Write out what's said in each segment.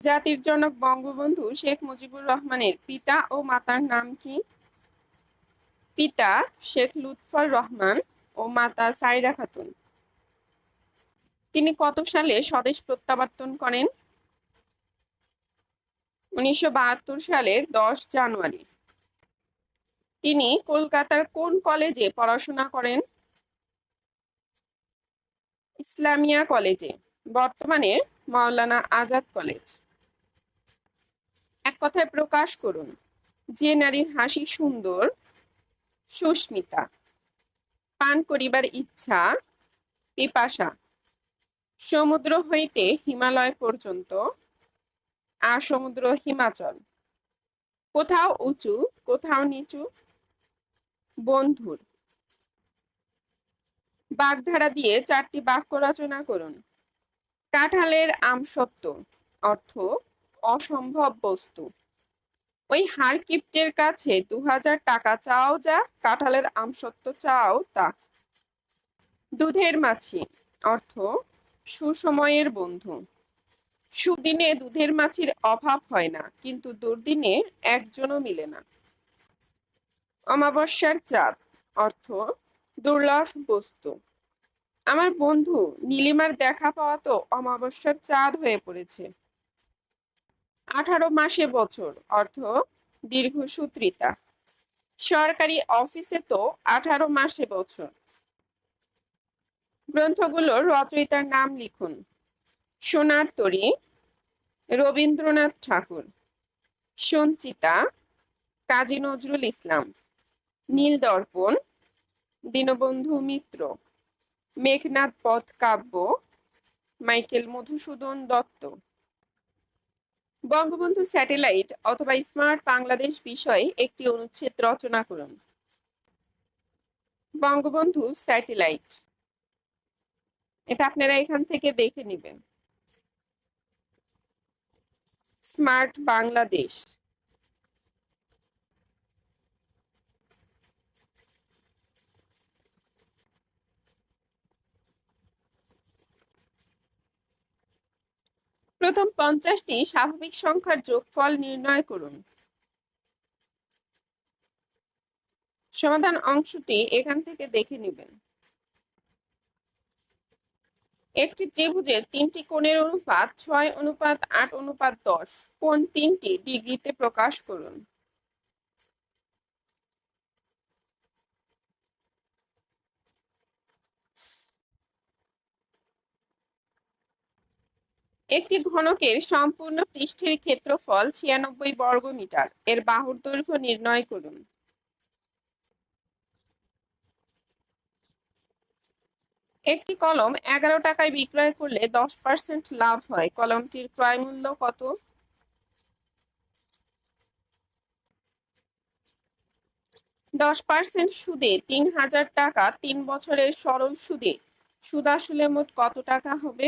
জাতির জনক বঙ্গবন্ধু শেখ মুজিবুর রহমানের পিতা ও মাতার নাম কি? পিতা শেখ লুৎফর রহমান ও মাতা সাইরা খাতুন। তিনি কত সালে স্বদেশ প্রত্যাবর্তন করেন? উনিশশো বাহাত্তর সালের দশ জানুয়ারি। তিনি কলকাতার কোন কলেজে পড়াশোনা করেন? ইসলামিয়া কলেজে, বর্তমানে মাওলানা আজাদ কলেজ। কথায় প্রকাশ করুন। যে নারীর হাসি সুন্দর, সুস্মিতা, পান করিবার ইচ্ছা, পিপাসা, সমুদ্র হইতে হিমালয় পর্যন্ত আর সমুদ্র হিমাচল। কোথাও উঁচু, কোথাও নিচু, বন্ধুর। বাগধারা দিয়ে চারটি বাক্য রচনা করুন। কাঁঠালের আমসত্ব অর্থ অসম্ভব বস্তু। ওই হারকিপ্টের কাছে দু হাজার টাকা চাও যা, কাঁঠালের আমসত্ব চাও তা। দুধের মাছি, অর্থ সুসময়ের বন্ধু। সুদিনে দুধের মাছির অভাব হয় না, কিন্তু দুর্দিনে একজনও মিলে না। অমাবস্যার চাঁদ, অর্থ দুর্লভ বস্তু। আমার বন্ধু নীলিমার দেখা পাওয়া তো অমাবস্যার চাঁদ হয়ে পড়েছে। আঠারো মাসে বছর, অর্থ দীর্ঘসূত্রিতা সরকারি অফিসে তো আঠারো মাসে বছর। গ্রন্থগুলোর রচয়িতার নাম লিখুন। সোনার তরী, রবীন্দ্রনাথ ঠাকুর। সঞ্চিতা, কাজী নজরুল ইসলাম। নীল দর্পণ, দীনবন্ধু মিত্র। মেঘনাথ পথ কাব্য, মাইকেল মধুসূদন দত্ত। বঙ্গবন্ধু স্যাটেলাইট অথবা স্মার্ট বাংলাদেশ বিষয়ে একটি অনুচ্ছেদ রচনা করুন। বঙ্গবন্ধু স্যাটেলাইট। এটা আপনারা এখান থেকে দেখে নেবেন। স্মার্ট বাংলাদেশ। প্রথম পঞ্চাশটি স্বাভাবিক সংখ্যার যোগফল নির্ণয় করুন। সমাধান অংশটি এখান থেকে দেখে নেবেন। একটি ত্রিভুজের তিনটি কোণের অনুপাত ছয় অনুপাত আট অনুপাত দশ কোন তিনটি ডিগ্রিতে প্রকাশ করুন। একটি ঘনকের সম্পূর্ণ পৃষ্ঠের ক্ষেত্রফল ছিয়ানব্বই বর্গ মিটার। এর বাহুর দৈর্ঘ্য নির্ণয় করুন। একটি কলম এগারো টাকায় বিক্রয় করলে দশ পার্সেন্ট লাভ হয়। কলমটির ক্রয় মূল্য কত? দশ পার্সেন্ট সুদে তিন হাজার টাকা, তিন বছরের সরল সুদে। সুদ আসলে মোট কত টাকা হবে?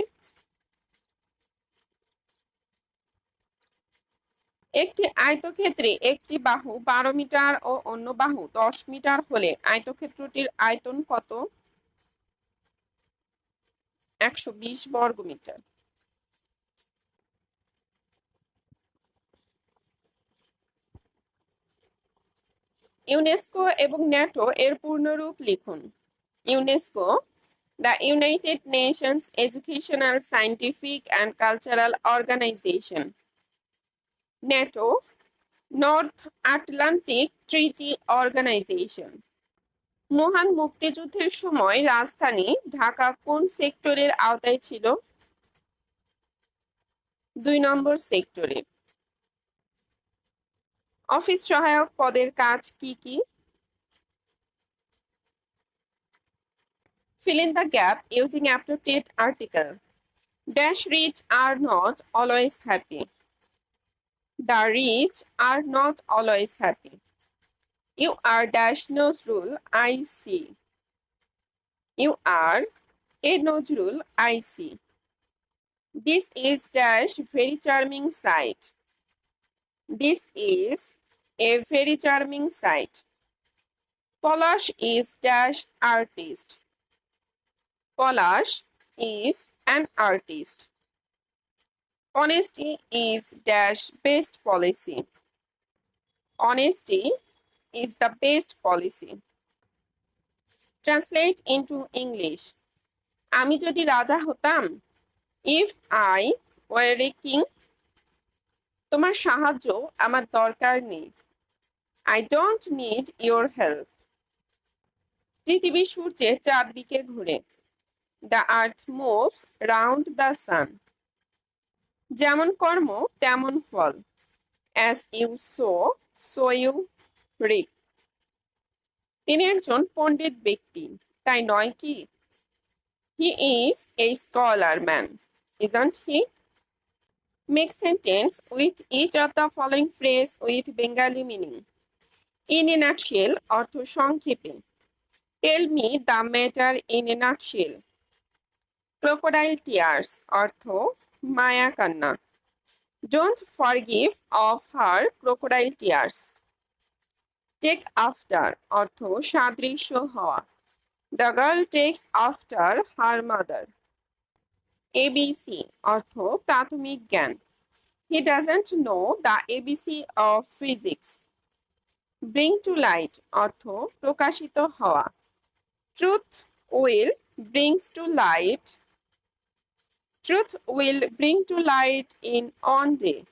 একটি আয়তক্ষেত্রে একটি বাহু বারো মিটার ও অন্য বাহু দশ মিটার হলে আয়তক্ষেত্রটির আয়তন কত? একশো বিশ বর্গ মিটার। ইউনেস্কো এবং ন্যাটো এর পূর্ণরূপ লিখুন। UNESCO, the United Nations Educational Scientific and Cultural Organization. NATO North Atlantic Treaty Organization মহান মুক্তিযুদ্ধের সময় রাজধানী ঢাকা কোন সেক্টরের আওতায় ছিল? দুই নম্বর সেক্টরে। অফিস সহায়ক পদের কাজ কি কি? Fill in the gap using appropriate article dash rich are not, always the rich are not always happy You are dash Nozrul, I see. You are a Nozrul, I see. This is dash very charming sight. This is a very charming sight. Polash is dash artist. Polash is an artist. Honesty is dash best policy. Honesty is the best policy. Translate into English. আমি যদি রাজা হতাম if I were a king তোমার সাহায্য আমার দরকার নেই I don't need your help পৃথিবী সূর্যের চারদিকে ঘুরে the earth moves round the sun যেমন কর্ম, তেমন ফল। As you sow so you reap তিনি একজন পণ্ডিত ব্যক্তি, তাই নয় কি? He is a scholar man isn't he make sentence with each of the following phrase with Bengali meaning in a nutshell অর্থ সংক্ষেপে। Tell me the matter in a nutshell crocodile tears অর্থ মায়া কান্না। Don't forgive of her crocodile tears take after অর্থ সাদৃশ্য হওয়া। The girl takes after her mother ABC অর্থ প্রাথমিক জ্ঞান। He doesn't know the ABC of physics bring to light অর্থ প্রকাশিত হওয়া। Truth will brings to light Truth will bring to light in on day.